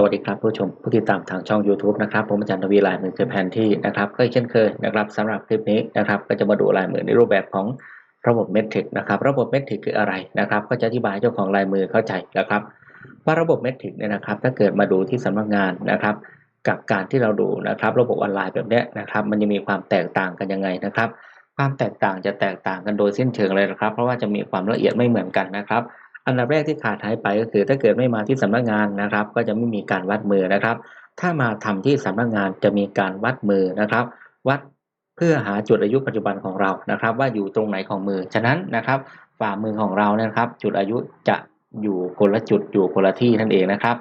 สวัสดีครับผู้ชมผู้ติดตามทางช่อง YouTube นะครับผมอาจารย์ทวีลายมือคือแผนที่นะครับก็เช่นเคยนะครับสำหรับคลิปนี้นะครับก็จะมาดูลายมือในรูปแบบของระบบเมทริกนะครับระบบเมทริกคืออะไรนะครับก็จะอธิบายเจ้าของลายมือเข้าใจนะครับว่าระบบเมทริกเนี่ยนะครับถ้าเกิดมาดูที่สำนักงานนะครับ กับการที่เราดูนะครับ ระบบออนไลน์แบบเนี้ยนะครับมันจะมีความแตกต่างกันยังไงนะครับ ความแตกต่างจะแตกต่างกันโดยสิ้นเชิงเลยนะครับ เพราะว่าจะมีความละเอียดไม่เหมือนกันนะครับ อันดับแรกที่ขาดหายไปก็คือ ถ้าเกิดไม่มาที่สำนักงานนะครับ ก็จะไม่มีการวัดมือนะครับ ถ้ามาทำที่สำนักงานจะมีการวัดมือนะครับ วัดเพื่อหาจุดอายุปัจจุบันของเรานะครับ ว่าอยู่ตรงไหนของมือ ฉะนั้นนะครับฝ่ามือของเรานะครับ จุดอายุจะอยู่คนละจุดอยู่คนละที่นั่นเองนะครับ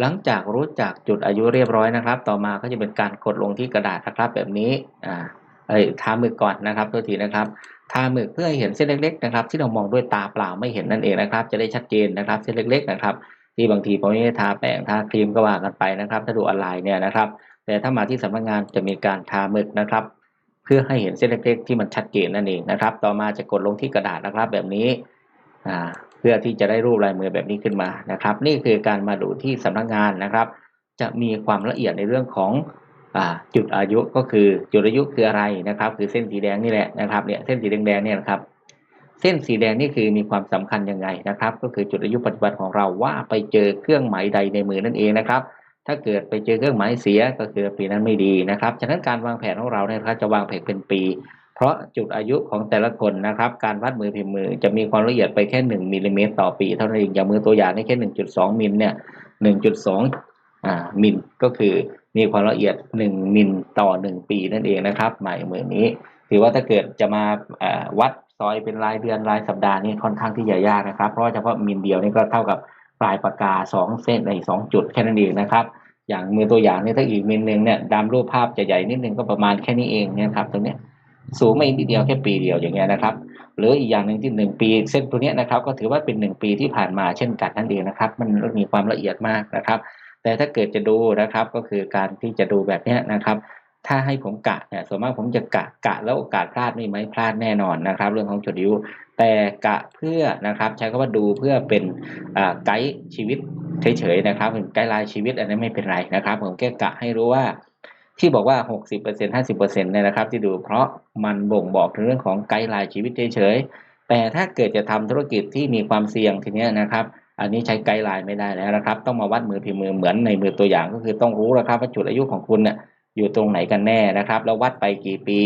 หลังจากรู้จักจุดอายุเรียบร้อยนะครับ ต่อมาก็จะเป็นการกดลงที่กระดาษนะครับ แบบนี้อ่าเอ้ยทามือก่อนนะครับตัวทีนะครับ ทาหมึกเพื่อให้เห็นเส้นเล็กๆนะครับ ที่เรามองด้วยตาเปล่าไม่เห็นนั่นเองนะครับ จะได้ชัดเจนนะครับเส้นเล็ก ๆ นะครับ ที่บางทีผมไม่ได้ทาแป้งทาครีมก็ว่ากันไปนะครับ ถ้าดูออนไลน์เนี่ยนะครับ แต่ถ้ามาที่สำนักงานจะมีการทาหมึกนะครับ เพื่อให้เห็นเส้นเล็ก ๆ ที่มันชัดเจนนั่นเองนะครับ ต่อมาจะกดลงที่กระดาษนะครับ แบบนี้เพื่อที่จะได้รูปลายมือแบบนี้ขึ้นมานะครับ นี่คือการมาดูที่สำนักงานนะครับ จะมีความละเอียดในเรื่องของ จุดอายุก็คือจุดอายุคืออะไรนะครับ คือเส้นสีแดงนี่แหละนะครับเนี่ยเส้นสีแดงๆเนี่ยนะครับ เส้นสีแดงนี่คือมีความสำคัญยังไงนะครับ ก็คือจุดอายุปัจจุบันของเราว่าไปเจอเครื่องหมายใดในมือนั่นเองนะครับ ถ้าเกิดไปเจอเครื่องหมายเสียก็คือปีนั้นไม่ดีนะครับฉะนั้นการวางแผนของเราเนี่ยครับจะวางแผนเป็นปี เพราะจุดอายุของแต่ละคนนะครับ การวัดมือพิมพ์มือจะมีความละเอียดไปแค่1มิลลิเมตรต่อปีเท่านั้นเองอย่างมือตัวอย่างนี่แค่ 1.2มิลเนี่ย1.2อ่ามิลก็คือ มีความละเอียด 1 มิลต่อ 1 ปีนั่นเองนะครับหมายมือนี้ ถือว่าถ้าเกิดจะมาวัดซอยเป็นรายเดือนรายสัปดาห์นี่ค่อนข้างที่จะยากนะครับ เพราะเฉพาะมิลเดียวนี่ก็เท่ากับปลายปากกา 2 เส้นใน2จุดแค่นั้นเองนะครับอย่างมือตัวอย่างนี่ถ้าอีกมิลหนึ่งเนี่ยดามรูปภาพจะใหญ่นิดนึงก็ประมาณแค่นี้เองเนี่ยครับตรงนี้สูงไม่นิดเดียวแค่ปีเดียวอย่างเงี้ยนะครับหรืออีกอย่างหนึ่งที่1ปีเส้นตัวนี้นะครับก็ถือว่าเป็น1ปีที่ผ่านมาเช่นกันนั่นเองนะครับ มันมีความละเอียดมากนะครับ แต่ถ้าเกิดจะดูนะครับก็คือการที่จะดูแบบนี้นะครับ ถ้าให้ผมกะเนี่ยส่วนมากผมจะกะกะแล้วโอกาสพลาดไม่ไหมพลาดแน่นอนนะครับ เรื่องของจุดยุแต่กะเพื่อนะครับ ใช้คำว่าดูเพื่อเป็นไกด์ชีวิตเฉยๆนะครับเป็นไกด์ไลน์ชีวิตอันนี้ไม่เป็นไรนะครับ ผมแค่กะให้รู้ว่าที่บอกว่า 60% 50%เนี่ยนะครับ ที่ดูเพราะมันบ่งบอกถึงเรื่องของไกด์ไลน์ชีวิตเฉยๆแต่ถ้าเกิดจะทำธุรกิจที่มีความเสี่ยงทีนี้นะครับ อันนี้ใช้ไกด์ไลน์ไม่ได้แล้วนะครับ ต้องมาวัดมือพิมพ์มือเหมือนในมือตัวอย่างก็คือต้องรู้แล้วครับว่าจุดอายุของคุณเนี่ยอยู่ตรงไหนกันแน่นะครับ แล้ววัดไปกี่ปี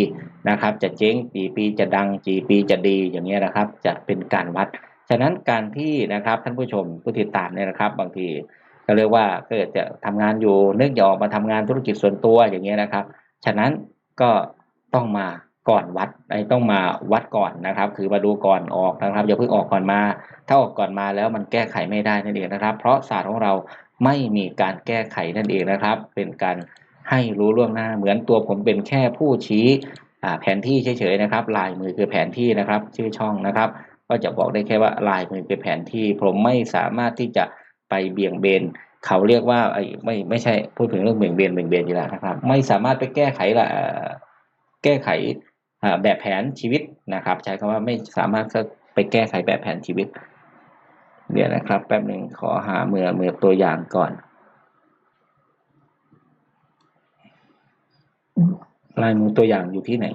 นะครับ จะเจ๊งกี่ปีจะดังกี่ปีจะดีอย่างเงี้ยนะครับ จะเป็นการวัด ฉะนั้นการที่นะครับท่านผู้ชมผู้ติดตามเนี่ยนะครับ บางทีก็เรียกว่าเกิดจะทำงานอยู่นึกอยากมาทำงานธุรกิจส่วนตัวอย่างเงี้ยนะครับ ฉะนั้นก็ต้องมา ก่อนวัดไอ้ต้องมาวัดก่อนนะครับ คือมาดูก่อนออกนะครับอย่าเพิ่งออกก่อนมา ถ้าออกก่อนมาแล้วมันแก้ไขไม่ได้นั่นเองนะครับ เพราะศาสตร์ของเราไม่มีการแก้ไขนั่นเองนะครับ เป็นการให้รู้ล่วงหน้าเหมือนตัวผมเป็นแค่ผู้ชี้แผนที่เฉยๆนะครับ ลายมือคือแผนที่นะครับ ชื่อช่องนะครับ ก็จะบอกได้แค่ว่าลายมือคือแผนที่ ผมไม่สามารถที่จะไปเบี่ยงเบนเขาเรียกว่าไอ้ไม่ไม่ใช่พูดถึงเรื่องเบี่ยงเบนเบี่ยงเบนอยู่แล้วนะครับ ไม่สามารถไปแก้ไขละแก้ไข แบบแผนชีวิตนะครับ ใช้คำว่าไม่สามารถไปแก้ไขแบบแผนชีวิต เดี๋ยวนะครับแป๊บหนึ่งขอหาเมือเมือตัวอย่างก่อนลายมือตัวอย่างอยู่ที่ไหน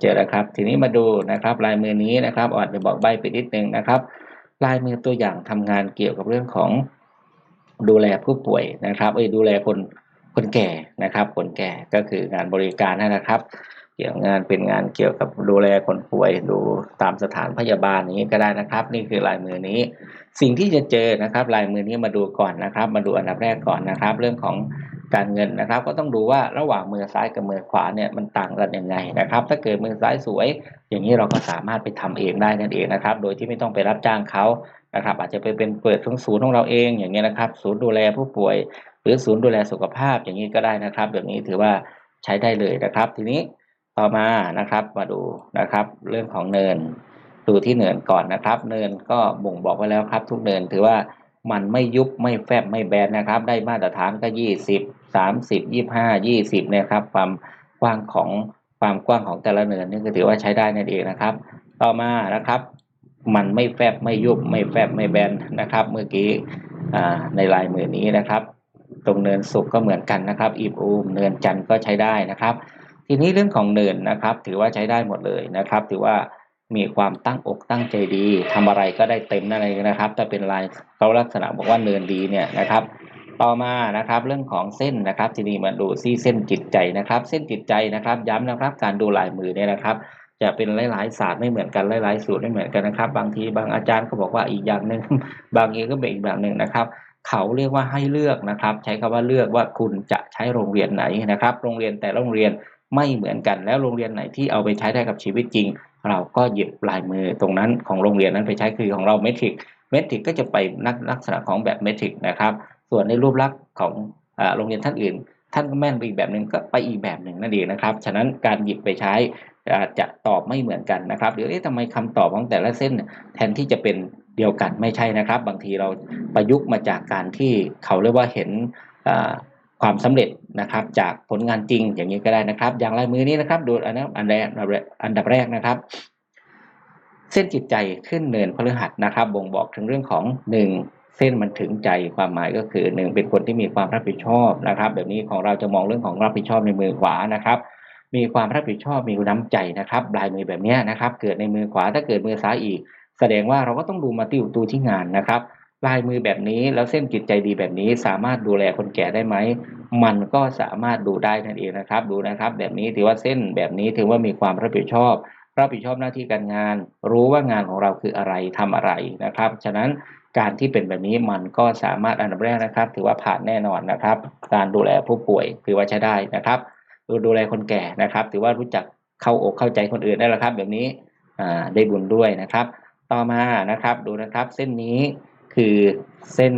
เจอแล้วครับ ทีนี้มาดูนะครับ ลายมือนี้นะครับอาจจะบอกใบไปนิดนึงนะครับ ลายมือตัวอย่างทำงานเกี่ยวกับเรื่องของดูแลผู้ป่วยนะครับ เอ้ยดูแลคนคนแก่นะครับ คนแก่ก็คืองานบริการนะครับ กี่ยวงานเป็นงานเกี่ยวกับดูแลคนป่วยดูตามสถานพยาบาลนี้ก็ได้นะครับ นี่คือลายมือนี้ สิ่งที่จะเจอนะครับ ลายมือนี้มาดูก่อนนะครับ มาดูอันดับแรกก่อนนะครับ เรื่องของการเงินนะครับ ก็ต้องดูว่าระหว่างมือซ้ายกับมือขวาเนี่ยมันต่างกันยังไงนะครับ ถ้าเกิดมือซ้ายสวย อย่างนี้เราก็สามารถไปทำเองได้นั่นเองนะครับ โดยที่ไม่ต้องไปรับจ้างเขานะครับ อาจจะไปเป็นเปิดทั้งศูนย์ของเราเองอย่างเงี้ยนะครับ ศูนย์ดูแลผู้ป่วย หรือศูนย์ดูแลสุขภาพอย่างนี้ก็ได้นะครับ แบบนี้ถือว่าใช้ได้เลยนะครับ ทีนี้ ต่อมานะครับมาดูนะครับ เรื่องของเนินดูที่เนินก่อนนะครับ เนินก็บ่งบอกไว้แล้วครับ ทุกเนินถือว่ามันไม่ยุบไม่แฟบไม่แบนนะครับ ได้มาตรฐานก็ยี่สิบสามสิบยี่ห้ายี่สิบนะครับ ความกว้างของความกว้างของแต่ละเนินนี่ก็ถือว่าใช้ได้นั่นเองนะครับ ต่อมานะครับ มันไม่แฟบไม่ยุบไม่แฟบไม่แบนนะครับ เมื่อกี้ในลายมือนี้นะครับ ตรงเนินสุขก็เหมือนกันนะครับ อีบอูมเนินจันทร์ก็ใช้ได้นะครับ ทีนี้เรื่องของเนินนะครับ ถือว่าใช้ได้หมดเลยนะครับ ถือว่ามีความตั้งอกตั้งใจดีทำอะไรก็ได้เต็มนั่นเองนะครับถ้าเป็นลายเขาลักษณะบอกว่าเนินดีเนี่ยนะครับ ต่อมานะครับเรื่องของเส้นนะครับ ทีนี้มาดูซี่เส้นจิตใจนะครับ เส้นจิตใจนะครับ ย้ำนะครับ การดูลายมือเนี่ยนะครับ จะเป็นหลายๆศาสตร์ไม่เหมือนกันหลายๆสูตรไม่เหมือนกันนะครับ บางทีบางอาจารย์ก็บอกว่าอีกอย่างหนึ่งบางเองก็เป็นอีกแบบหนึ่งนะครับเขาเรียกว่าให้เลือกนะครับ ใช้คำว่าเลือกว่าคุณจะใช้โรงเรียนไหนนะครับ โรงเรียนแต่โรงเรียน ไม่เหมือนกันแล้วโรงเรียนไหนที่เอาไปใช้ได้กับชีวิตจริง เราก็หยิบลายมือตรงนั้นของโรงเรียนนั้นไปใช้คือของเราเมทริกเมทริกก็จะไปนักลักษณะของแบบเมทริกนะครับส่วนในรูปลักษณ์ของโรงเรียนท่านอื่น ท่านก็แม่นไปอีกแบบหนึ่งก็ไปอีกแบบหนึ่งนั่นเองนะครับ ฉะนั้นการหยิบไปใช้อาจะตอบไม่เหมือนกันนะครับเดี๋ยวเอ๊ะทำไมคำตอบของแต่ละเส้นแทนที่จะเป็นเดียวกันไม่ใช่นะครับ บางทีเราประยุกต์มาจากการที่เขาเรียกว่าเห็น ความสำเร็จนะครับ จากผลงานจริงอย่างนี้ก็ได้นะครับ อย่างลายมือนี้นะครับดูอันนั้นอันแรกอันดับแรกนะครับ เส้นจิตใจขึ้นเนินพฤหัสนะครับ บ่งบอกถึงเรื่องของหนึ่งเส้นมันถึงใจความหมายก็คือหนึ่งเป็นคนที่มีความรับผิดชอบนะครับ แบบนี้ของเราจะมองเรื่องของรับผิดชอบในมือขวานะครับ มีความรับผิดชอบมีน้ำใจนะครับลายมือแบบนี้นะครับ เกิดในมือขวาถ้าเกิดมือซ้ายอีก แสดงว่าเราก็ต้องดูมาติวตูที่งานนะครับ ลายมือแบบนี้แล้วเส้นจิตใจดีแบบนี้สามารถดูแลคนแก่ได้ไหม มันก็สามารถดูได้นั่นเองนะครับ ดูนะครับ แบบนี้ถือว่าเส้นแบบนี้ถือว่ามีความรับผิดชอบ รับผิดชอบหน้าที่การงาน รู้ว่างานของเราคืออะไรทำอะไรนะครับ ฉะนั้นการที่เป็นแบบนี้มันก็สามารถอันดับแรกนะครับ ถือว่าผ่านแน่นอนนะครับ การดูแลผู้ป่วยถือว่าใช้ได้นะครับ ดูดูแลคนแก่นะครับ ถือว่ารู้จักเข้าอกเข้าใจคนอื่นได้แล้วครับ แบบนี้ได้บุญด้วยนะครับ ต่อมานะครับดูนะครับ เส้นนี้ คือเส้น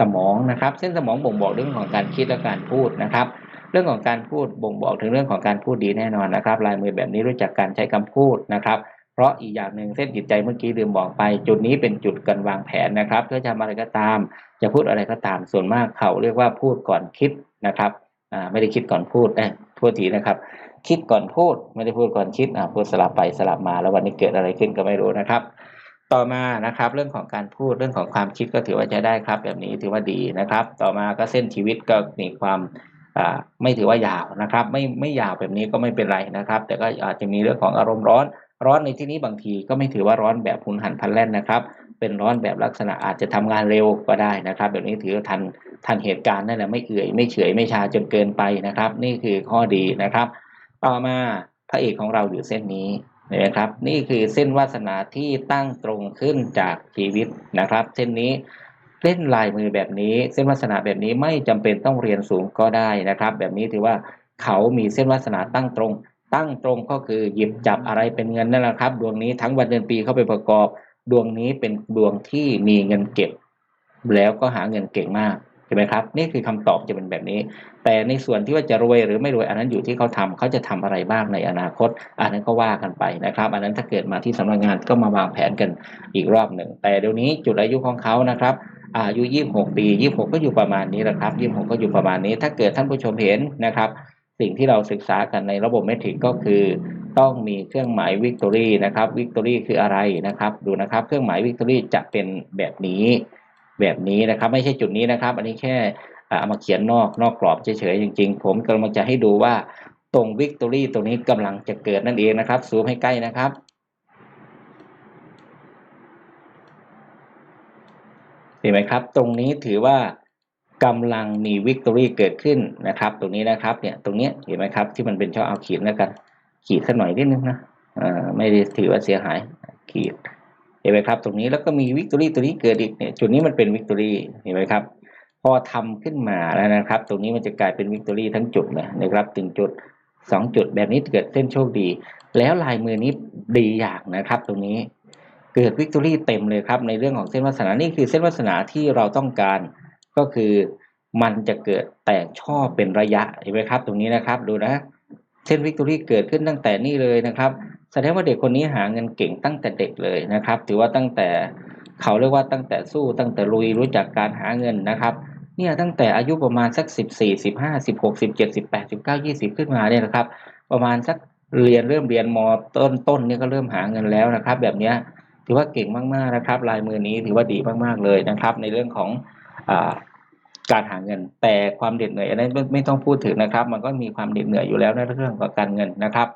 สมองนะครับ เส้นสมองบ่งบอกเรื่องของการคิดและการพูดนะครับ เรื่องของการพูดบ่งบอกถึงเรื่องของการพูดดีแน่นอนนะครับ ลายมือแบบนี้รู้จักการใช้คำพูดนะครับ เพราะอีกอย่างหนึ่งเส้นจิตใจเมื่อกี้ลืมบอกไป จุดนี้เป็นจุดการวางแผนนะครับเพื่อจะทำอะไรก็ตาม จะพูดอะไรก็ตาม ส่วนมากเขาเรียกว่าพูดก่อนคิดนะครับไม่ได้คิดก่อนพูดนะโทษทีนะครับ คิดก่อนพูดไม่ได้พูดก่อนคิดพูดสลับไปสลับมาแล้ววันนี้เกิดอะไรขึ้นก็ไม่รู้นะครับ ต่อมานะครับเรื่องของการพูดเรื่องของความคิดก็ถือว่าใช้ได้ครับ แบบนี้ถือว่าดีนะครับ ต่อมาก็เส้นชีวิตก็มีความไม่ถือว่ายาวนะครับ ไม่ไม่ยาวแบบนี้ก็ไม่เป็นไรนะครับ แต่ก็อาจจะมีเรื่องของอารมณ์ร้อน ร้อนในที่นี้บางทีก็ไม่ถือว่าร้อนแบบหุนหันพันแล่นนะครับ เป็นร้อนแบบลักษณะอาจจะทำงานเร็วก็ได้นะครับ แบบนี้ถือว่าทันทันเหตุการณ์นั่นแหละไม่เอื่อยไม่เฉยไม่ชาจนเกินไปนะครับ นี่คือข้อดีนะครับ ต่อมาพระเอกของเราอยู่เส้นนี้ นะครับ นี่คือเส้นวาสนาที่ตั้งตรงขึ้นจากชีวิตนะครับ เส้นนี้เล่นลายมือแบบนี้ เส้นวาสนาแบบนี้ไม่จำเป็นต้องเรียนสูงก็ได้นะครับ แบบนี้ถือว่าเขามีเส้นวาสนาตั้งตรง ตั้งตรงก็คือหยิบจับอะไรเป็นเงินนั่นแหละครับ ดวงนี้ทั้งวันเดือนปีเข้าไปประกอบ ดวงนี้เป็นดวงที่มีเงินเก็บ แล้วก็หาเงินเก่งมาก ใช่ไหมครับนี่คือคำตอบจะเป็นแบบนี้ แต่ในส่วนที่ว่าจะรวยหรือไม่รวยอันนั้นอยู่ที่เขาทำเขาจะทำอะไรบ้างในอนาคต อันนั้นก็ว่ากันไปนะครับ อันนั้นถ้าเกิดมาที่สำนักงานก็มาวางแผนกันอีกรอบหนึ่ง แต่เดี๋ยวนี้จุดอายุของเขานะครับอายุ 26 ปี 26 ก็อยู่ประมาณนี้แหละครับ 26 ก็อยู่ประมาณนี้ ถ้าเกิดท่านผู้ชมเห็นนะครับ สิ่งที่เราศึกษากันในระบบเมทริกก็คือ ต้องมีเครื่องหมายวิกตอรี่นะครับวิกตอรี่คืออะไรนะครับ ดูนะครับ เครื่องหมายวิกตอรี่จะเป็นแบบนี้ แบบนี้นะครับ ไม่ใช่จุดนี้นะครับ อันนี้แค่เอามาเขียนนอกนอกกรอบเฉยๆจริงๆ ผมกำลังจะให้ดูว่าตรงวิกตอรี่ตรงนี้กำลังจะเกิดนั่นเองนะครับ ซูมให้ใกล้นะครับเห็นไหมครับ ตรงนี้ถือว่ากำลังมีวิกตอรี่เกิดขึ้นนะครับ ตรงนี้นะครับเนี่ยตรงเนี้ยเห็นไหมครับ ที่มันเป็นช่องเอาขีดแล้วกัน ขีดสักหน่อยนิดนึงนะอ่าไม่ได้ถือว่าเสียหายขีด ห็นไหมครับตรงนี้แล้วก็มีวิกตอรี่ตัวนี้เกิดอีกเนี่ยจุดนี้มันเป็นวิกตอรี่เห็นไหมครับพอทำขึ้นมาแล้วนะครับ ตรงนี้มันจะกลายเป็นวิกตอรี่ทั้งจุดเลยนะครับถึงจุดสองจุดแบบนี้เกิดเส้นโชคดี แล้วลายมือนี้ดีอย่างนะครับ ตรงนี้เกิดวิกตอรี่เต็มเลยครับในเรื่องของเส้นวาสนานี่คือเส้นวาสนาที่เราต้องการก็คือมันจะเกิดแตกช่อเป็นระยะเห็นไหมครับ ตรงนี้นะครับดูนะ เส้นวิกตอรี่เกิดขึ้นตั้งแต่นี่เลยนะครับ แสดงว่าเด็กคนนี้หาเงินเก่งตั้งแต่เด็กเลยนะครับ ถือว่าตั้งแต่เขาเรียกว่าตั้งแต่สู้ตั้งแต่ลุยรู้จักการหาเงินนะครับเนี่ยตั้งแต่อายุประมาณสักสิบสี่สิบห้าสิบหกสิบเจ็ดสิบแปดสิบเก้ายี่สิบขึ้นมาเนี่ยนะครับ ประมาณสักเรียนเริ่มเรียนมต้นต้นเนี่ยก็เริ่มหาเงินแล้วนะครับ แบบนี้ถือว่าเก่งมากๆนะครับ ลายมือนี้ถือว่าดีมากๆเลยนะครับ ในเรื่องของอการหาเงิน แต่ความเหน็ดเหนื่อยอันนั้นไม่ต้องพูดถึงนะครับ มันก็มีความเหน็ดเหนื่อยอยู่แล้วในเรื่องของการเงินนะครับ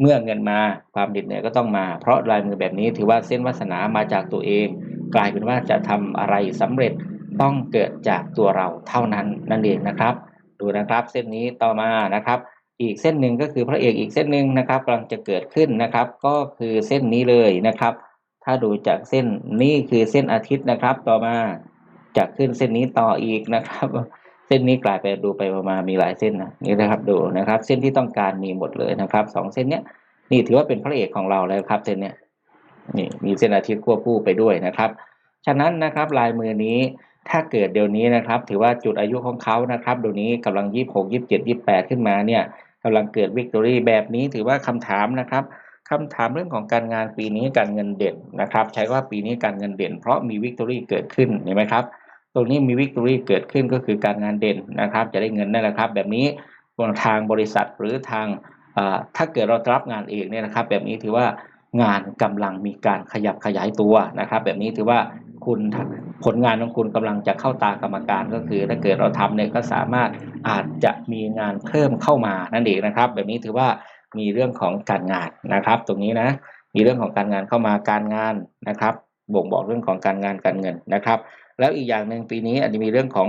เมื่อเงินมาความเหน็ดเหนื่อยก็ต้องมา เพราะลายมือแบบนี้ถือว่าเส้นวาสนามาจากตัวเอง กลายเป็นว่าจะทำอะไรสำเร็จต้องเกิดจากตัวเราเท่านั้นนั่นเองนะครับ ดูนะครับเส้นนี้ต่อมานะครับ อีกเส้นหนึ่งก็คือพระเอกอีกเส้นหนึ่งนะครับกำลังจะเกิดขึ้นนะครับ ก็คือเส้นนี้เลยนะครับ ถ้าดูจากเส้นนี้คือเส้นอาทิตย์นะครับ ต่อมาจะขึ้นเส้นนี้ต่ออีกนะครับ เส้นนี้กลายไปดูไปประมาณมีหลายเส้นนะนี่นะครับดูนะครับ เส้นที่ต้องการมีหมดเลยนะครับสองเส้นเนี้ยนี่ถือว่าเป็นพระเอกของเราแล้วครับเส้นเนี้ยนี่มีเส้นอาทิตย์ควบคู่ไปด้วยนะครับ ฉะนั้นนะครับลายมือนี้ถ้าเกิดเดี๋ยวนี้นะครับ ถือว่าจุดอายุของเขานะครับเดี๋ยวนี้กำลังยี่หกยี่สิบเจ็ดยี่แปดขึ้นมาเนี่ยกำลังเกิดวิกตอรี่แบบนี้ถือว่าคำถามนะครับคำถามเรื่องของการงานปีนี้การเงินเด่นนะครับ ใช้ว่าปีนี้การเงินเด่น เพราะมีวิกตอรี่เกิดขึ้นเห็นไหมครับ ตรงนี้มีวิกตอรี่เกิดขึ้นก็คือการงานเด่นนะครับ จะได้เงินนั่นแหละครับ แบบนี้ทางบริษัทหรือทางถ้าเกิดเรารับงานเองเนี่ยนะครับ แบบนี้ถือว่างานกำลังมีการขยับขยายตัวนะครับ แบบนี้ถือว่าคุณผลงานของคุณกำลังจะเข้าตากรรมการก็คือ ถ้าเกิดเราทำเนี่ยก็สามารถอาจจะมีงานเพิ่มเข้ามานั่นเองนะครับ แบบนี้ถือว่ามีเรื่องของการงานนะครับ ตรงนี้นะมีเรื่องของการงานเข้ามาการงานนะครับ บ่งบอกเรื่องของการงานการเงินนะครับ แล้วอีกอย่างหนึ่งปีนี้อาจจะมีเรื่องของ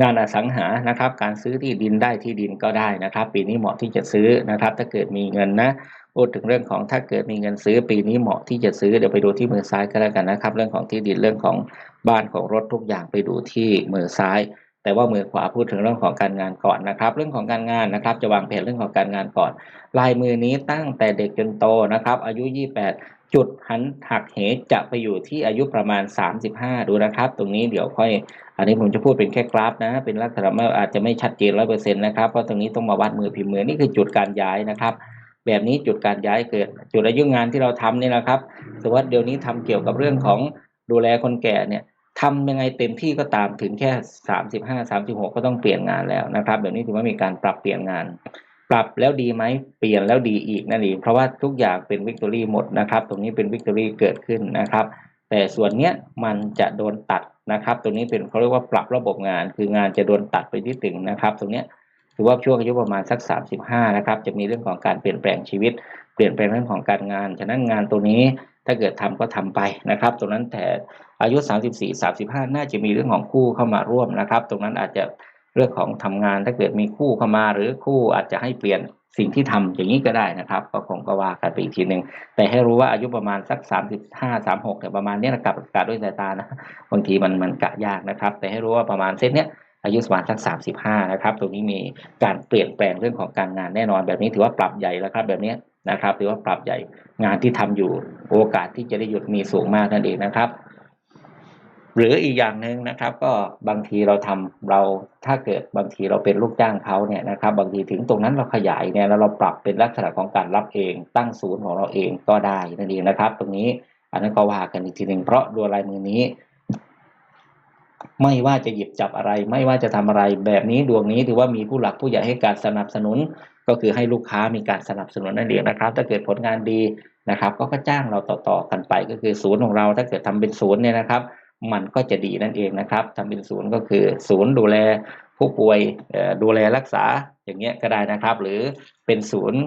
งานอสังหานะครับ การซื้อที่ดินได้ที่ดินก็ได้นะครับ ปีนี้เหมาะที่จะซื้อนะครับ ถ้าเกิดมีเงินนะพูดถึงเรื่องของถ้าเกิดมีเงินซื้อปีนี้เหมาะที่จะซื้อเดี๋ยวไปดูที่มือซ้ายก็แล้วกันนะครับ เรื่องของที่ดินเรื่องของบ้านของรถทุกอย่างไปดูที่มือซ้าย แต่ว่ามือขวาพูดถึงเรื่องของการงานก่อนนะครับ เรื่องของการงานนะครับ จะวางแผนเรื่องของการงานก่อน ลายมือนี้ตั้งแต่เด็กจนโตนะครับ อายุ 28 จุดหันหักเหจะไปอยู่ที่อายุประมาณ 35 ดูนะครับ ตรงนี้เดี๋ยวค่อย อันนี้ผมจะพูดเป็นแค่กราฟนะ เป็นลักษณะอาจจะไม่ชัดเจนร้อยเปอร์เซ็นต์นะครับ เพราะตรงนี้ต้องมาวัดมือพิมพ์มือนี่คือจุดการย้ายนะครับ แบบนี้จุดการย้ายเกิด จุดอายุงานที่เราทำนี่นะครับ สมมติเดี๋ยวนี้ทำเกี่ยวกับเรื่องของดูแลคนแก่เนี่ยทำยังไงเต็มที่ก็ตามถึงแค่สามสิบห้าสามสิบหกก็ต้องเปลี่ยนงานแล้วนะครับ แบบนี้ถือว่ามีการปรับเปลี่ยนงาน ปรับแล้วดีไหมเปลี่ยนแล้วดีอีกนั่นเองเพราะว่าทุกอย่างเป็นวิกตอรี่หมดนะครับ ตรงนี้เป็นวิกตอรี่เกิดขึ้นนะครับ แต่ส่วนเนี้ยมันจะโดนตัดนะครับ ตรงนี้เป็นเขาเรียกว่าปรับระบบงาน คืองานจะโดนตัดไปที่ถึงนะครับ ตรงเนี้ยถือว่าช่วงอายุประมาณสัก 35 นะครับ จะมีเรื่องของการเปลี่ยนแปลงชีวิต เปลี่ยนแปลงเรื่องของการงาน ฉะนั้นงานตัวนี้ถ้าเกิดทำก็ทำไปนะครับ ตรงนั้นแต่อายุ 34 35 น่าจะมีเรื่องของคู่เข้ามาร่วมนะครับ ตรงนั้นอาจจะ เรื่องของทำงานถ้าเกิดมีคู่เข้ามาหรือคู่อาจจะให้เปลี่ยนสิ่งที่ทำอย่างนี้ก็ได้นะครับ ก็คงก็ว่ากันไปอีกทีหนึ่งแต่ให้รู้ว่าอายุประมาณสัก35 36เนี่ยประมาณนี้นะครับกะด้วยสายตานะบางทีมันมันกะยากนะครับ แต่ให้รู้ว่าประมาณเส้นเนี้ยอายุประมาณสัก35นะครับตรงนี้มีการเปลี่ยนแปลงเรื่องของการงานแน่นอนแบบนี้ถือว่าปรับใหญ่แล้วครับแบบนี้นะครับถือว่าปรับใหญ่งานที่ทำอยู่โอกาสที่จะได้หยุดมีสูงมากนั่นเองนะครับ หรืออีกอย่างหนึ่งนะครับ ก็บางทีเราทำเราถ้าเกิดบางทีเราเป็นลูกจ้างเขาเนี่ยนะครับ บางทีถึงตรงนั้นเราขยายเนี่ยแล้วเราปรับเป็นลักษณะของการรับเองตั้งศูนย์ของเราเองก็ได้นั่นเองนะครับ ตรงนี้อันนั้นก็ว่ากันอีกทีหนึ่งเพราะดวลายมือนี้ ไม่ว่าจะหยิบจับอะไร ไม่ว่าจะทำอะไรแบบนี้ดวงนี้ถือว่ามีผู้หลักผู้ใหญ่ให้การสนับสนุน ก็คือให้ลูกค้ามีการสนับสนุนนั่นเองนะครับ ถ้าเกิดผลงานดีนะครับ ก็ก็จ้างเราต่อๆกันไปก็คือศูนย์ของเรา ถ้าเกิดทำเป็นศูนย์เนี่ยนะครับ มันก็จะดีนั่นเองนะครับทำเป็นศูนย์ก็คือ ศูนย์ดูแลผู้ป่วยดูแลรักษาอย่างเงี้ยก็ได้นะครับ หรือเป็นศูนย์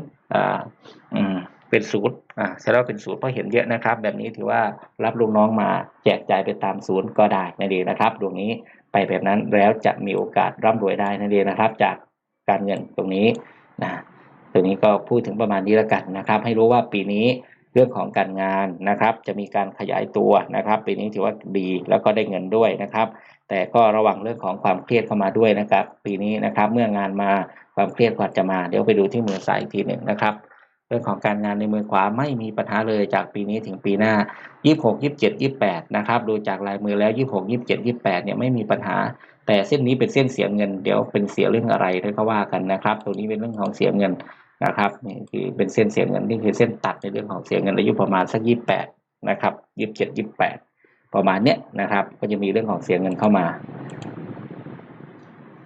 เป็นศูนย์อ่าเสร็จแล้วเป็นศูนย์เพราะเห็นเยอะนะครับ แบบนี้ถือว่ารับลูกน้องมาแจกจ่ายไปตามศูนย์ก็ได้นั่นเองนะครับดวงนี้ไปแบบนั้นแล้วจะมีโอกาสร่ำรวยได้นั่นเองนะครับ จากการเงินตรงนี้นะตัวนี้ก็พูดถึงประมาณนี้แล้วกันนะครับ ให้รู้ว่าปีนี้ เรื่องของการงานนะครับ จะมีการขยายตัวนะครับ ปีนี้ถือว่าดีแล้วก็ได้เงินด้วยนะครับ แต่ก็ระวังเรื่องของความเครียดเข้ามาด้วยนะครับ ปีนี้นะครับเมื่องานมาความเครียดก็จะมา เดี๋ยวไปดูที่มือซ้ายอีกทีหนึ่งนะครับเรื่องของการงานในมือขวาไม่มีปัญหาเลยจากปีนี้ถึงปีหน้า 26 27 28 นะครับ ดูจากลายมือแล้ว 26 27 28 เนี่ยไม่มีปัญหา แต่เส้นนี้เป็นเส้นเสียเงิน เดี๋ยวเป็นเสียเรื่องอะไรเด้วยก็ว่ากันนะครับตรงนี้เป็นเรื่องของเสียเงิน นะครับนี่คือเป็นเส้นเสียเงินนี่คือเส้นตัดในเรื่องของเสียเงินอายุประมาณสักยี่แปดนะครับยี่สิบเจ็ดยี่แปดประมาณเนี้ยนะครับ ก็จะมีเรื่องของเสียเงินเข้ามา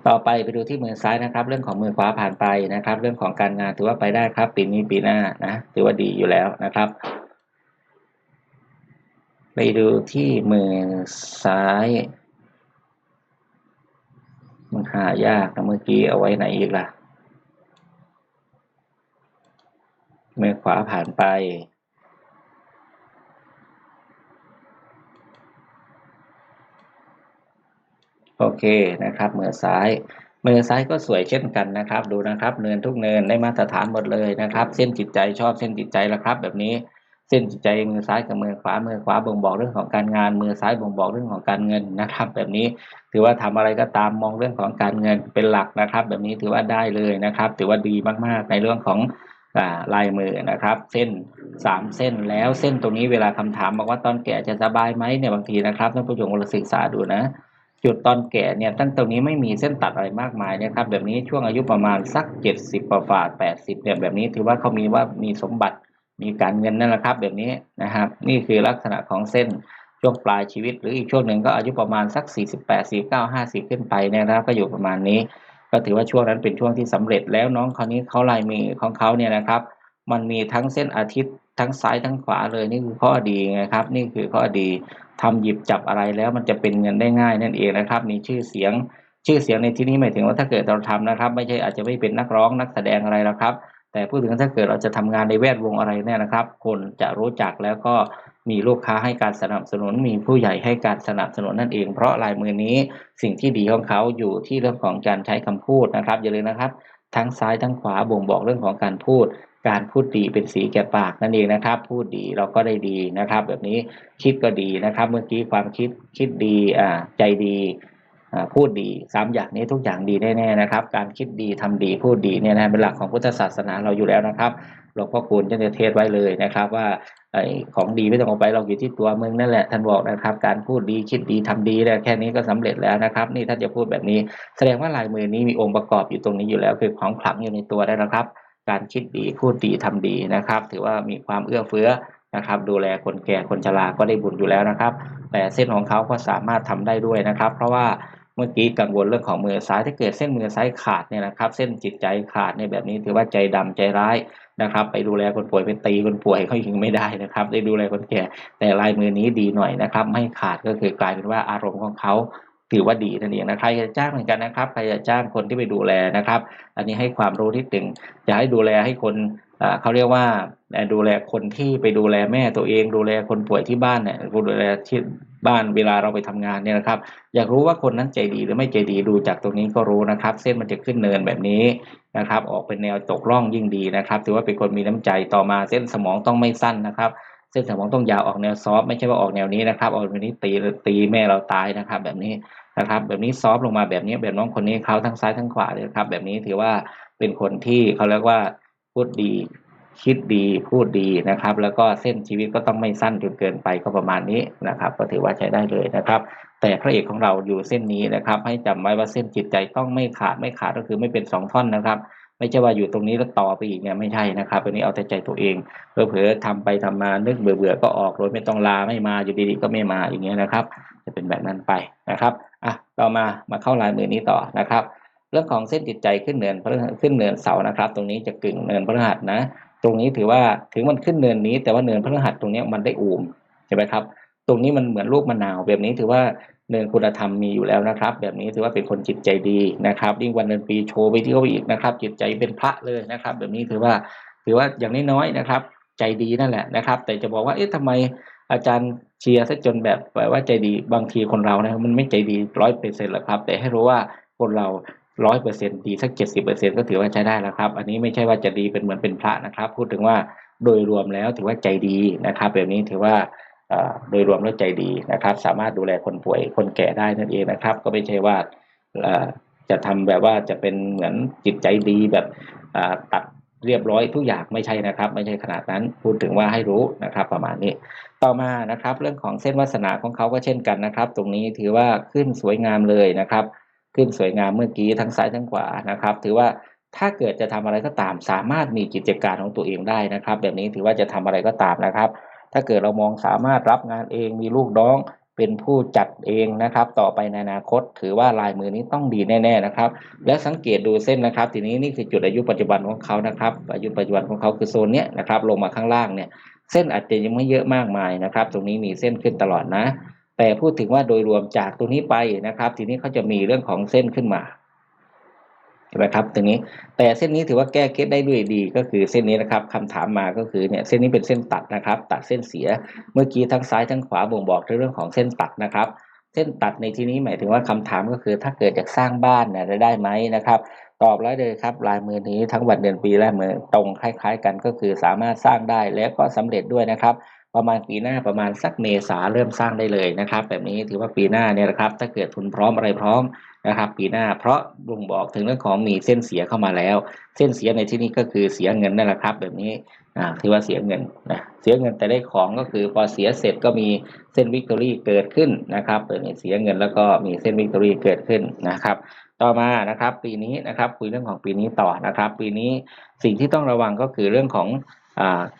ต่อไปไปดูที่มือซ้ายนะครับ เรื่องของมือขวาผ่านไปนะครับ เรื่องของการงานถือว่าไปได้ครับ ปีนี้ปีหน้านะถือว่าดีอยู่แล้วนะครับ ไปดูที่มือซ้ายมันหายากนะเมื่อกี้เอาไว้ไหนอีกล่ะ มือขวาผ่านไป โอเคนะครับ มือซ้าย มือซ้ายก็สวยเช่นกันนะครับ ดูนะครับ เนินทุกเนินได้มาตรฐานหมดเลยนะครับ เส้นจิตใจชอบเส้นจิตใจแล้วครับ แบบนี้เส้นจิตใจมือซ้ายกับมือขวา มือขวาบ่งบอกเรื่องของการงาน มือซ้ายบ่งบอกเรื่องของการเงินนะครับ แบบนี้ถือว่าทำอะไรก็ตามมองเรื่องของการเงินเป็นหลักนะครับ แบบนี้ถือว่าได้เลยนะครับ ถือว่าดีมากๆในเรื่องของ ลายมือนะครับ เส้นสามเส้นแล้วเส้นตรงนี้เวลาคำถามบอกว่าตอนแก่จะสบายไหมเนี่ยบางทีนะครับท่านผู้ชมลองศึกษาดูนะจุดตอนแก่เนี่ยตั้งตรงนี้ไม่มีเส้นตัดอะไรมากมายนะครับ แบบนี้ช่วงอายุประมาณสัก 70ประฝาด80เนี่ยแบบนี้ถือว่าเขามีว่ามีสมบัติมีการเงินนั่นแหละครับ แบบนี้นะครับ นี่คือลักษณะของเส้นช่วงปลายชีวิต หรืออีกช่วงหนึ่งก็อายุประมาณสัก 48 49 50 ขึ้นไปเนยนะครับ ก็อยู่ประมาณนี้ ก็ถือว่าช่วงนั้นเป็นช่วงที่สำเร็จแล้วน้องคนนี้เขาลายมือของเขาเนี่ยนะครับ มันมีทั้งเส้นอาทิตย์ทั้งซ้ายทั้งขวาเลยนี่คือข้อดีไงครับ นี่คือข้อดีทำหยิบจับอะไรแล้วมันจะเป็นเงินได้ง่ายนั่นเองนะครับมีชื่อเสียงชื่อเสียงในที่นี้หมายถึงว่าถ้าเกิดเราทำนะครับ ไม่ใช่อาจจะไม่เป็นนักร้องนักแสดงอะไรหรอกครับ แต่พูดถึงถ้าเกิดเราจะทำงานในแวดวงอะไรเนี่ยนะครับ คนจะรู้จักแล้วก็มีลูกค้าให้การสนับสนุน มีผู้ใหญ่ให้การสนับสนุนนั่นเอง เพราะลายมือนี้สิ่งที่ดีของเขาอยู่ที่เรื่องของการใช้คำพูดนะครับ อย่าลืมนะครับ ทั้งซ้ายทั้งขวาบ่งบอกเรื่องของการพูด การพูดดีเป็นสีแก่ปากนั่นเองนะครับ พูดดีเราก็ได้ดีนะครับ แบบนี้คิดก็ดีนะครับ เมื่อกี้ความคิดคิดดีอ่าใจดี พูดดีสามอย่างนี้ทุกอย่างดีแน่ๆนะครับ การคิดดีทำดีพูดดีเนี่ยนะเป็นหลักของพุทธศาสนาเราอยู่แล้วนะครับหลวงพ่อคูณจะเทศไว้เลยนะครับ ว่าไอ้ของดีไม่ต้องเอาไปเราอยู่ที่ตัวมึงนั่นแหละท่านบอกนะครับ การพูดดีคิดดีทำดีเนี่ยแค่นี้ก็สำเร็จแล้วนะครับ นี่ท่านจะพูดแบบนี้ แสดงว่าลายมือนี้มีองค์ประกอบอยู่ตรงนี้อยู่แล้ว คือของขลังอยู่ในตัวได้แล้วครับ การคิดดีพูดดีทำดีนะครับ ถือว่ามีความเอื้อเฟื้อนะครับ ดูแลคนแก่คนชราก็ได้บุญอยู่แล้วนะครับ แต่เส้นของเขาก็สามารถทำได้ด้วยนะครับ เพราะว่า เมื่อกี้กังวลเรื่องของมือซ้ายถ้าเกิดเส้นมือซ้ายขาดเนี่ยนะครับ เส้นจิตใจขาดเนี่ยแบบนี้ถือว่าใจดำใจร้ายนะครับ ไปดูแลคนป่วยไปตีคนป่วยเขายิงไม่ได้นะครับ ได้ดูแลคนแก่แต่ลายมือนี้ดีหน่อยนะครับ ไม่ขาดก็คือกลายเป็นว่าอารมณ์ของเขาถือว่าดีนั่นเองนะใครจะจ้างเหมือนกันนะครับใครจะจ้างคนที่ไปดูแลนะครับ อันนี้ให้ความรู้ที่ตึงจะให้ดูแลให้คนเขาเรียกว่าดูแลคนที่ไปดูแลแม่ตัวเอง ดูแลคนป่วยที่บ้านเนี่ยดูแลที่ บ้านเวลาเราไปทำงานเนี่ยนะครับ อยากรู้ว่าคนนั้นใจดีหรือไม่ใจดีดูจากตรงนี้ก็รู้นะครับ เส้นมันจะขึ้นเนินแบบนี้นะครับ ออกเป็นแนวตกร่องยิ่งดีนะครับ ถือว่าเป็นคนมีน้ำใจต่อมาเส้นสมองต้องไม่สั้นนะครับ เส้นสมองต้องยาวออกแนวซอฟไม่ใช่ว่าออกแนวนี้นะครับออกแนวนี้ตีตีแม่เราตายนะครับ แบบนี้นะครับ แบบนี้ซอฟลงมาแบบนี้แบบน้องคนนี้เขาทั้งซ้ายทั้งขวาเลยครับ แบบนี้ถือว่าเป็นคนที่เขาเรียกว่าพูดดี คิดดีพูดดีนะครับ แล้วก็เส้นชีวิตก็ต้องไม่สั้นจนเกินไปก็ประมาณนี้นะครับ ก็ถือว่าใช้ได้เลยนะครับ แต่พระเอกของเราอยู่เส้นนี้นะครับ ให้จำไว้ว่าเส้นจิตใจต้องไม่ขาดไม่ขาดก็คือไม่เป็นสองท่อนนะครับ ไม่ใช่ว่าอยู่ตรงนี้แล้วต่อไปอีกเนี่ยไม่ใช่นะครับอันนี้เอาแต่ใจตัวเองเผลอๆทำไปทำมานึกเบื่อๆก็ออกโดยไม่ต้องลาไม่มาอยู่ดีๆก็ไม่มาอย่างเงี้ยนะครับ จะเป็นแบบนั้นไปนะครับอะต่อมามาเข้าลายมือนี้ต่อนะครับเรื่องของเส้นจิตใจขึ้นเนินพฤหัสขึ้นเนินเสานะครับ ตรงนี้จะกึ่งเนินพฤหัสนะ ตรงนี้ถือว่าถึงมันขึ้นเนินนี้ แต่ว่าเนินพฤหัสตรงนี้มันได้อูมใช่ไหมครับ ตรงนี้มันเหมือนลูกมะนาว แบบนี้ถือว่าเนินคุณธรรมมีอยู่แล้วนะครับ แบบนี้ถือว่าเป็นคนจิตใจดีนะครับยิ่งวันเดือนปีโชว์ไปที่เขาอีกนะครับ จิตใจเป็นพระเลยนะครับ แบบนี้ถือว่าถือว่าอย่างน้อยๆนะครับ ใจดีนั่นแหละนะครับ แต่จะบอกว่าเอ๊ะทำไมอาจารย์เชียร์ซะจนแบบแบบว่าใจดีบางทีคนเรานะมันไม่ใจดีร้อยเปอร์เซ็นต์หรอกครับ แต่ให้รู้ว่าคนเรา ร้อยเปอร์เซ็นดีสักเจ็ดสิบเปอร์เซ็นก็ถือว่าใช้ได้แล้วครับ อันนี้ไม่ใช่ว่าจะดีเป็นเหมือนเป็นพระนะครับ พูดถึงว่าโดยรวมแล้วถือว่าใจดีนะครับ แบบนี้ถือว่าโดยรวมแล้วใจดีนะครับ สามารถดูแลคนป่วยคนแก่ได้นั่นเองนะครับ ก็ไม่ใช่ว่าจะทำแบบว่าจะเป็นเหมือนจิตใจดีแบบตัดเรียบร้อยทุกอย่างไม่ใช่นะครับ ไม่ใช่ขนาดนั้นพูดถึงว่าให้รู้นะครับ ประมาณนี้ ต่อมานะครับ เรื่องของเส้นวาสนาของเขาก็เช่นกันนะครับ ตรงนี้ถือว่าขึ้นสวยงามเลยนะครับ ขึ้นสวยงามเมื่อกี้ทั้งซ้ายทั้งขวานะครับ ถือว่าถ้าเกิดจะทำอะไรก็ตาม สามารถมีกิจการของตัวเองได้นะครับ แบบนี้ถือว่าจะทำอะไรก็ตามนะครับ ถ้าเกิดเรามองสามารถรับงานเองมีลูกน้องเป็นผู้จัดเองนะครับ ต่อไปในอนาคต ถือว่าลายมือนี้ต้องดีแน่ๆนะครับ และสังเกตดูเส้นนะครับ ทีนี้นี่คือจุดอายุปัจจุบันของเขานะครับ อายุปัจจุบันของเขาคือโซนเนี้ยนะครับ ลงมาข้างล่างเนี่ย เส้นอาจจะยังไม่เยอะมากมายนะครับ ตรงนี้มีเส้นขึ้นตลอดนะ แต่พูดถึงว่าโดยรวมจากตรงนี้ไปนะครับ ทีนี้เขาจะมีเรื่องของเส้นขึ้นมาเห็นไหมครับตรงนี้แต่เส้นนี้ถือว่าแก้เคล็ดได้ด้วยดีก็คือเส้นนี้นะครับคำถามมาก็คือเนี่ยเส้นนี้เป็นเส้นตัดนะครับ ตัดเส้นเสียเมื่อกี้ทั้งซ้ายทั้งขวาบ่งบอกถึงเรื่องของเส้นตัดนะครับ เส้นตัดในที่นี้หมายถึงว่าคำถามก็คือ ถ้าเกิดจากสร้างบ้านเนี่ยจะได้ไหมนะครับ ตอบแล้วเลยครับลายมือนี้ทั้งวันเดือนปีและมือตรงคล้าย ๆ กันก็คือสามารถสร้างได้และก็สำเร็จด้วยนะครับ ประมาณปีหน้าประมาณสักเมษาเริ่มสร้างได้เลยนะครับ แบบนี้ถือว่าปีหน้าเนี่ยนะครับถ้าเกิดทุนพร้อมอะไรพร้อมนะครับปีหน้าเพราะลุงบอกถึงเรื่องของมีเส้นเสียเข้ามาแล้ว เส้นเสียในที่นี้ก็คือเสียเงินนั่นแหละครับ แบบนี้อ่าถือว่าเสียเงินนะเสียเงินแต่ได้ของก็คือพอเสียเสร็จก็มีเส้นวิกตอรี่เกิดขึ้นนะครับเปิดเสียเงินแล้วก็มีเส้นวิกตอรี่เกิดขึ้นนะครับต่อมานะครับปีนี้นะครับคุยเรื่องของปีนี้ต่อนะครับ ปีนี้สิ่งที่ต้องระวังก็คือเรื่องของ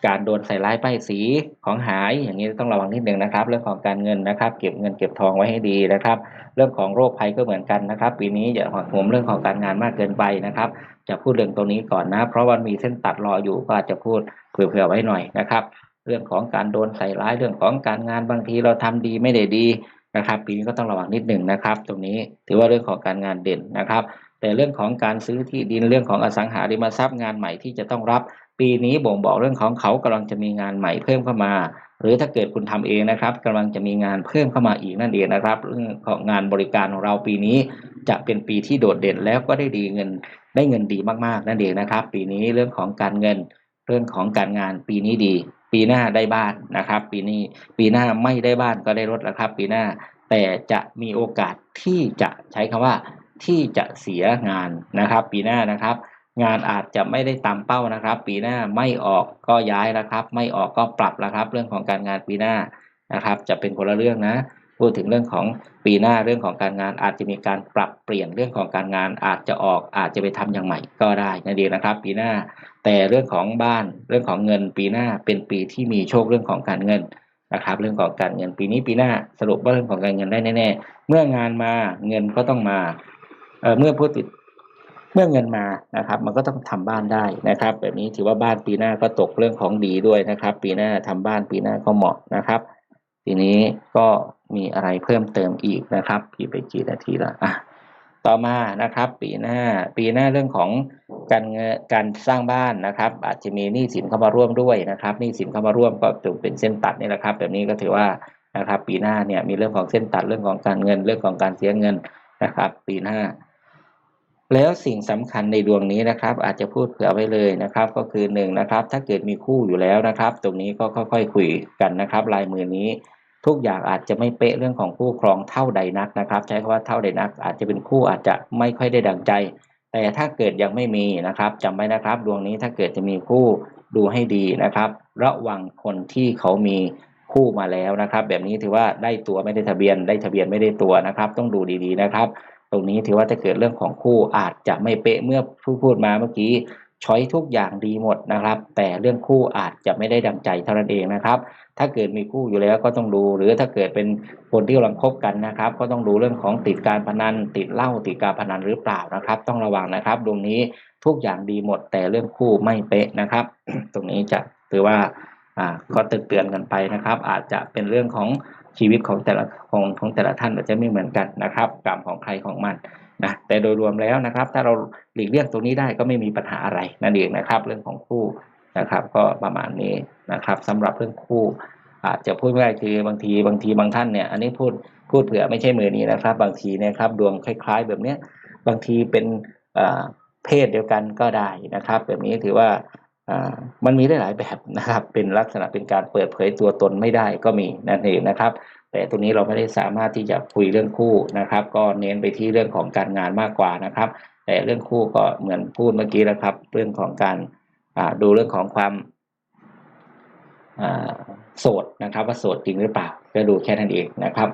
การโดนใส่ร้ายป้ายสีของหายอย่างนี้ต้องระวังนิดหนึ่งนะครับ เรื่องของการเงินนะครับ เก็บเงินเก็บทองไว้ให้ดีนะครับ เรื่องของโรคภัยก็เหมือนกันนะครับ ปีนี้อย่าหักโหมเรื่องของการงานมากเกินไปนะครับ จะพูดเรื่องตรงนี้ก่อนนะ เพราะว่ามีเส้นตัดรออยู่ก็อาจจะพูดเผื่อๆไว้หน่อยนะครับ เรื่องของการโดนใส่ร้ายเรื่องของการงานบางทีเราทำดีไม่ได้ดีนะครับ ปีนี้ก็ต้องระวังนิดหนึ่งนะครับ ตรงนี้ถือว่าเรื่องของการงานเด่นนะครับแต่เรื่องของการซื้อที่ดินเรื่องของอสังหาริมทรัพย์งานใหม่ที่จะต้องรับ ปีนี้บ่งบอกเรื่องของเขากำลังจะมีงานใหม่เพิ่มเข้ามา หรือถ้าเกิดคุณทำเองนะครับกำลังจะมีงานเพิ่มเข้ามาอีกนั่นเองนะครับ เรื่องของงานบริการของเราปีนี้จะเป็นปีที่โดดเด่นแล้วก็ได้ดีเงินได้เงินดีมากๆนั่นเองนะครับ ปีนี้เรื่องของการเงินเรื่องของการงานปีนี้ดี ปีหน้าได้บ้านนะครับ ปีนี้ปีหน้าไม่ได้บ้านก็ได้รถแล้วครับ ปีหน้าแต่จะมีโอกาสที่จะใช้คำว่าที่จะเสียงานนะครับ ปีหน้านะครับ งานอาจจะไม่ได้ตามเป้านะครับ ปีหน้าไม่ออกก็ย้ายแล้วครับ ไม่ออกก็ปรับแล้วครับ เรื่องของการงานปีหน้านะครับ จะเป็นคนละเรื่องนะ พูดถึงเรื่องของปีหน้าเรื่องของการงานอาจจะมีการปรับเปลี่ยนเรื่องของการงานอาจจะออกอาจจะไปทำอย่างใหม่ก็ได้นั่นเองนะครับ ปีหน้าแต่เรื่องของบ้านเรื่องของเงินปีหน้าเป็นปีที่มีโชคเรื่องของการเงินนะครับ เรื่องของการเงินปีนี้ปีหน้าสรุปว่าเรื่องของการเงินได้แน่ๆเมื่องานมาเงินก็ต้องมาเอ่อเมื่อพูดติด เมื่อเงินมานะครับ มันก็ต้องทำบ้านได้นะครับ แบบนี้ถือว่าบ้านปีหน้าก็ตกเรื่องของดีด้วยนะครับ ปีหน้าทำบ้านปีหน้าก็เหมาะนะครับ ทีนี้ก็มีอะไรเพิ่มเติมอีกนะครับพี่ไปกี่นาทีละอะต่อมานะครับ ปีหน้าปีหน้าเรื่องของการเงินการสร้างบ้านนะครับ อาจจะมีหนี้สินเข้ามาร่วมด้วยนะครับหนี้สินเข้ามาร่วมก็จะเป็นเส้นตัดนี่แหละครับ แบบนี้ก็ถือว่านะครับ ปีหน้าเนี่ยมีเรื่องของเส้นตัดเรื่องของการเงินเรื่องของการเสียเงินนะครับ ปีหน้า แล้วสิ่งสำคัญในดวงนี้นะครับ อาจจะพูดเผื่อไว้เลยนะครับ ก็คือหนึ่งนะครับ ถ้าเกิดมีคู่อยู่แล้วนะครับ ตรงนี้ก็ค่อย ๆ คุยกันนะครับ ลายมือนี้ ทุกอย่างอาจจะไม่เป๊ะเรื่องของคู่ครองเท่าใดนักนะครับ ใช้คำว่าเท่าใดนัก อาจจะเป็นคู่อาจจะไม่ค่อยได้ดังใจ แต่ถ้าเกิดยังไม่มีนะครับจำไว้นะครับ ดวงนี้ถ้าเกิดจะมีคู่ดูให้ดีนะครับ ระวังคนที่เขามีคู่มาแล้วนะครับ แบบนี้ถือว่าได้ตัวไม่ได้ทะเบียนได้ทะเบียนไม่ได้ตัวนะครับ ต้องดูดีๆนะครับ ตรงนี้ถือว่าถ้าเกิดเรื่องของคู่อาจจะไม่เป๊ะเมื่อผู้พูดมาเมื่อกี้ช้อยทุกอย่างดีหมดนะครับ แต่เรื่องคู่อาจจะไม่ได้ดังใจเท่านั้นเองนะครับ ถ้าเกิดมีคู่อยู่แล้วก็ต้องดู หรือถ้าเกิดเป็นคนที่กำลังคบกันนะครับ ก็ต้องดูเรื่องของติดการพนัน ติดเหล้าติดการพนันหรือเปล่านะครับ ต้องระวังนะครับดวงนี้ทุกอย่างดีหมด แต่เรื่องคู่ไม่เป๊ะนะครับ ตรงนี้จะถือว่าอ่าก็เตือนกันไปนะครับ อาจจะเป็นเรื่องของ ชีวิตของแต่ละของของแต่ละท่านอาจจะไม่เหมือนกันนะครับ กรรมของใครของมันนะแต่โดยรวมแล้วนะครับ ถ้าเราหลีกเลี่ยงตรงนี้ได้ก็ไม่มีปัญหาอะไรนั่นเองนะครับ เรื่องของคู่นะครับ ก็ประมาณนี้นะครับสำหรับเรื่องคู่อาจจะพูดง่ายคือบางทีบางทีบางท่านเนี่ย อันนี้พูดพูดเผื่อไม่ใช่มือนี้นะครับ บางทีนะครับดวงคล้าย ๆ แบบเนี้ยบางทีเป็นเพศเดียวกันก็ได้นะครับ แบบนี้ถือว่า มันมีได้หลายแบบนะครับ เป็นลักษณะเป็นการเปิดเผยตัวตนไม่ได้ก็มีนั่นเองนะครับ แต่ตรงนี้เราไม่ได้สามารถที่จะคุยเรื่องคู่นะครับ ก็เน้นไปที่เรื่องของการงานมากกว่านะครับ แต่เรื่องคู่ก็เหมือนพูดเมื่อกี้แล้วครับ เรื่องของการดูเรื่องของความโสดนะครับ ว่าโสดจริงหรือเปล่าก็ดูแค่นั้นเองนะครับ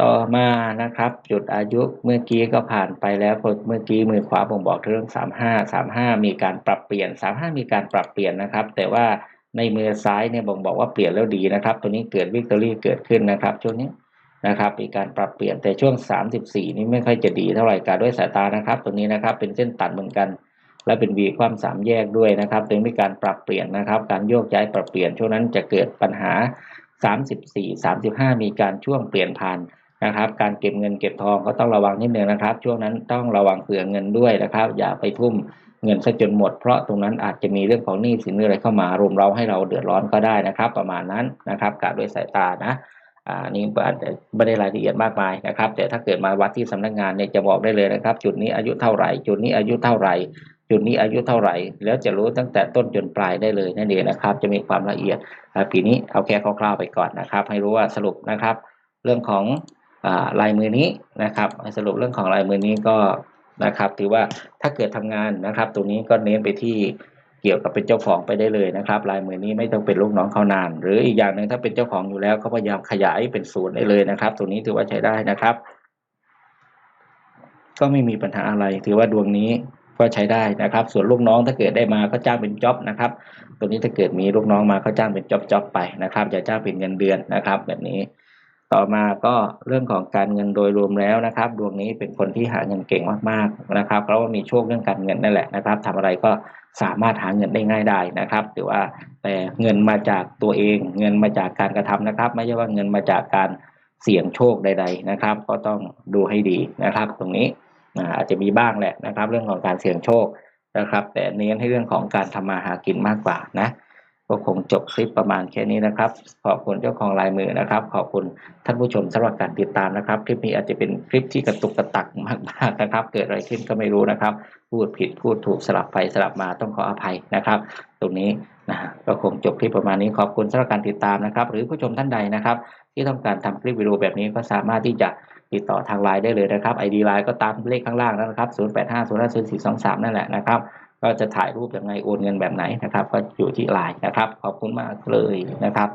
ต่อมานะครับจุดอายุเมื่อกี้ก็ผ่านไปแล้วเมื่อกี้มือขวาผมบอกเรื่อง 35 35 มีการปรับเปลี่ยน 35 มีการปรับเปลี่ยนนะครับ แต่ว่าในมือซ้ายเนี่ยบ่งบอกว่าเปลี่ยนแล้วดีนะครับ ตัวนี้เกิดวิกตอรี่เกิดขึ้นนะครับช่วงนี้นะครับมีการปรับเปลี่ยนแต่ช่วง 34 นี้ไม่ค่อยจะดีเท่าไหร่การด้วยสายตานะครับตรงนี้นะครับเป็นเส้นตัดเหมือนกัน และเป็นวีความสามแยกด้วยนะครับถึงมีการปรับเปลี่ยนนะครับ การโยกย้ายปรับเปลี่ยนช่วงนั้นจะเกิดปัญหา 34 35 มีการช่วงเปลี่ยนผ่าน นะครับ การเก็บเงินเก็บทองก็ต้องระวังนิดนึงนะครับ ช่วงนั้นต้องระวังเผื่อเงินด้วยนะครับ อย่าไปทุ่มเงินซะจนหมด เพราะตรงนั้นอาจจะมีเรื่องของหนี้สินหรืออะไรเข้ามารุมเราให้เราเดือดร้อนก็ได้นะครับ ประมาณนั้นนะครับกะด้วยสายตานะอ่านนี้อาจจะไม่ได้รายละเอียดมากมายนะครับ แต่ถ้าเกิดมาวัดที่สำนักงานเนี่ยจะบอกได้เลยนะครับ จุดนี้อายุเท่าไหร่ จุดนี้อายุเท่าไหร่จุดนี้อายุเท่าไหร่ แล้วจะรู้ตั้งแต่ต้นจนปลายได้เลยนั่นเองนะครับ จะมีความละเอียดอ่าปีนี้เอาแค่คร่าวๆไปก่อนนะครับ ให้รู้ว่าสรุปนะครับ เรื่องของ ลายมือนี้นะครับสรุปเรื่องของลายมือนี้ก็นะครับถือว่าถ้าเกิดทำงานนะครับตรงนี้ก็เน้นไปที่เกี่ยวกับเป็นเจ้าของไปได้เลยนะครับลายมือนี้ไม่ต้องเป็นลูกน้องเขานาน หรืออีกอย่างหนึ่งถ้าเป็นเจ้าของอยู่แล้วก็พยายามขยายเป็นศูนย์ได้เลยนะครับตรงนี้ถือว่าใช้ได้นะครับ ก็ไม่มีปัญหาอะไร ถือว่าดวงนี้ก็ใช้ได้นะครับ ส่วนลูกน้องถ้าเกิดได้มาก็จ้างเป็นจ็อบนะครับ ตัวนี้ถ้าเกิดมีลูกน้องมาก็จ้างเป็นจ็อบจ็อบไปนะครับอย่าจ้างเป็นเงินเดือนนะครับ แบบนี้ ต่อมาก็เรื่องของการเงินโดยรวมแล้วนะครับ ดวงนี้เป็นคนที่หาเงินเก่งมากๆนะครับเพราะว่ามีโชคเรื่องการเงินนั่นแหละนะครับทำอะไรก็สามารถหาเงินได้ง่ายได้นะครับถือว่าแต่เงินมาจากตัวเอง เงินมาจากการกระทำนะครับ ไม่ใช่ว่าเงินมาจากการเสี่ยงโชคใด ๆนะครับ ก็ต้องดูให้ดีนะครับ ตรงนี้อาอาจจะมีบ้างแหละนะครับ เรื่องของการเสี่ยงโชคนะครับ แต่เน้นให้เรื่องของการทำมาหากินมากกว่านะ ก็คงจบคลิปประมาณแค่นี้นะครับ ขอบคุณเจ้าของลายมือนะครับ ขอบคุณท่านผู้ชมสำหรับการติดตามนะครับ คลิปนี้อาจจะเป็นคลิปที่กระตุกกระตักมากๆนะครับ เกิดอะไรขึ้นก็ไม่รู้นะครับ พูดผิดพูดถูกสลับไปสลับมาต้องขออภัยนะครับ ตรงนี้นะฮะก็คงจบคลิปประมาณนี้ขอบคุณสำหรับการติดตามนะครับ หรือผู้ชมท่านใดนะครับ ที่ต้องการทำคลิปวิดีโอแบบนี้ก็สามารถที่จะติดต่อทางไลน์ได้เลยนะครับ ID ไลน์ก็ตามเลขข้างล่างแล้วนะครับ 08505423 นั่นแหละนะครับ ก็จะถ่ายรูปยังไงโอนเงินแบบไหนนะครับ ก็อยู่ที่ไลน์นะครับ ขอบคุณมากเลยนะครับ